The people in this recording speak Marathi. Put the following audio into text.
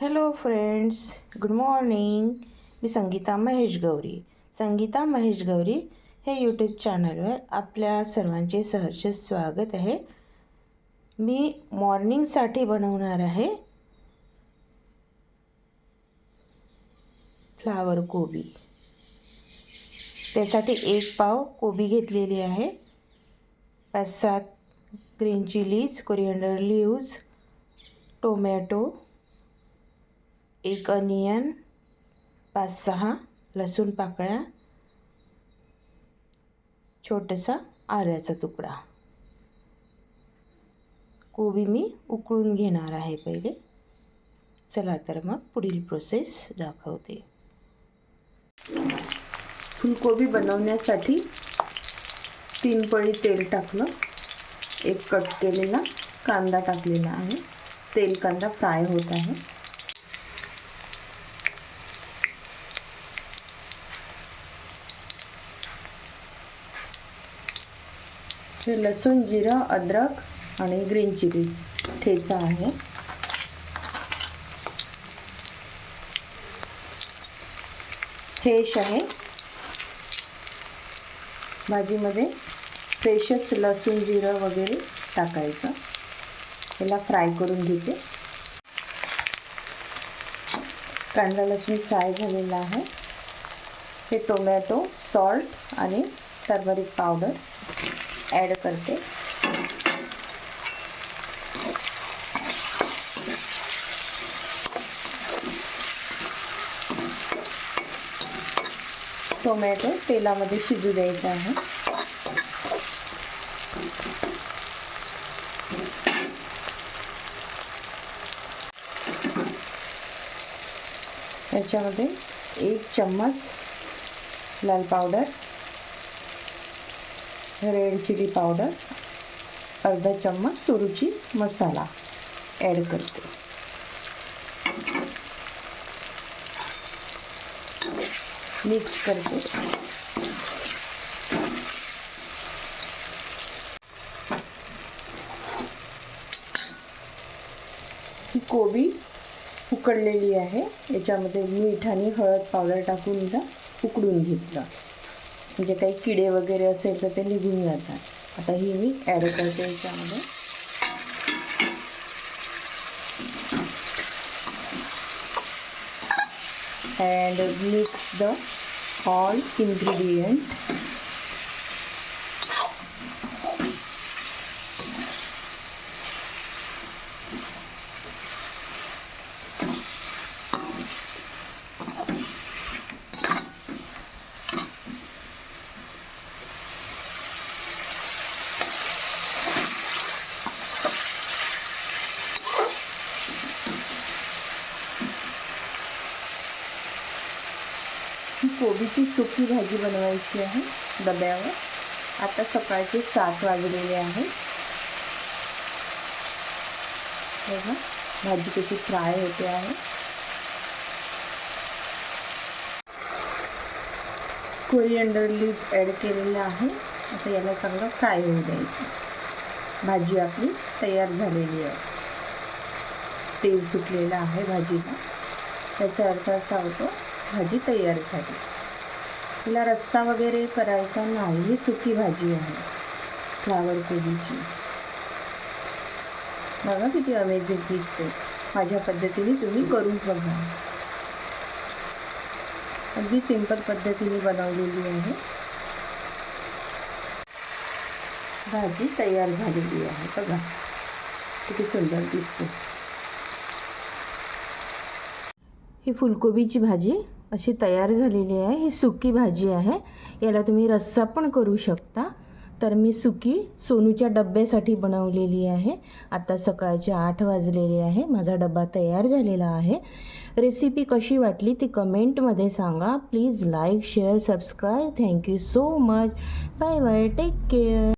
हॅलो फ्रेंड्स गुड मॉर्निंग मी संगीता महेश गौरी. संगीता महेश गौरी हे यूट्यूब चॅनलवर आपल्या सर्वांचे सहर्ष स्वागत आहे. मी मॉर्निंगसाठी बनवणार आहे फ्लावर कोबी. त्यासाठी एक पाव कोबी घेतलेली आहे. पाच सात green chillies coriander leaves tomato एक अनियन पाच सहा लसूण पाकळ्या छोटासा आल्याचा तुकडा. कोबी मी उकळून घेणार आहे पहिले. चला तर मग पुढील प्रोसेस दाखवते. फुलकोबी बनवण्यासाठी तीन पळी तेल टाकलं. एक कट केलेला कांदा टाकलेला आहे. तेल कांदा फ्राय होत आहे. हे लसूण जिरं अद्रक आणि ग्रीन चिली ठेचा आहे. फ्रेश आहे. भाजीमध्ये फ्रेशच लसूण जिरं वगैरे टाकायचं. याला फ्राय करून घेते. कांदा लसूण फ्राय झालेला आहे. हे टोमॅटो सॉल्ट आणि टर्मरिक पावडर. ॲड करते. टोमॅटो तेलामध्ये शिजू द्यायचा आहे. त्याच्यामध्ये एक चम्मच लाल पावडर रेड चिली पावडर अर्धा चम्मच सुरुची मसाला ॲड करते. मिक्स करते. ही कोबी उकडलेली आहे. याच्यामध्ये मीठ आणि हळद पावडर टाकून हिला उकडून घेतलं. म्हणजे काही किडे वगैरे असेल तर ते निघून जातात. आता ही मी ॲड करते याच्यामध्ये. And mix the all ingredient ही कोबीची सुकी भाजी बनवायची आहे डब्यावर. आता सकाळचे सात वाजलेले आहे. बघा भाजी कशी फ्राय होते आहे. कोरिअंडर लीफ ॲड केलेलं आहे. आता याला चांगलं फ्राय होऊ द्यायचं. भाजी आपली तयार झालेली आहे. तेल सुटलेलं आहे भाजीला. त्याचा अर्थ असा होतो भाजी तयार झाली. तिला रस्सा वगैरे करायचा नाही ही सुकी भाजी आहे. फ्लावर कोबीची. बघा किती अमेझिंग दिसते. माझ्या पद्धतीने तुम्ही करून बघा. अगदी सिंपल पद्धतीने बनवलेली आहे. भाजी तयार झालेली आहे. बघा किती सुंदर दिसते. ही फुलकोबीची भाजी अशी तयार झालेली आहे. ही सुकी भाजी आहे. याला तुम्ही रस्सा पण करू शकता. तर मी सुकी सोनूच्या डब्यासाठी बनवलेली आहे. आता सकाळचे आठ वाजलेले आहे. माझा डबा तयार झालेला आहे. रेसिपी कशी वाटली ती कमेंटमध्ये सांगा. Please like share subscribe. Thank you so much. Bye bye. Take care.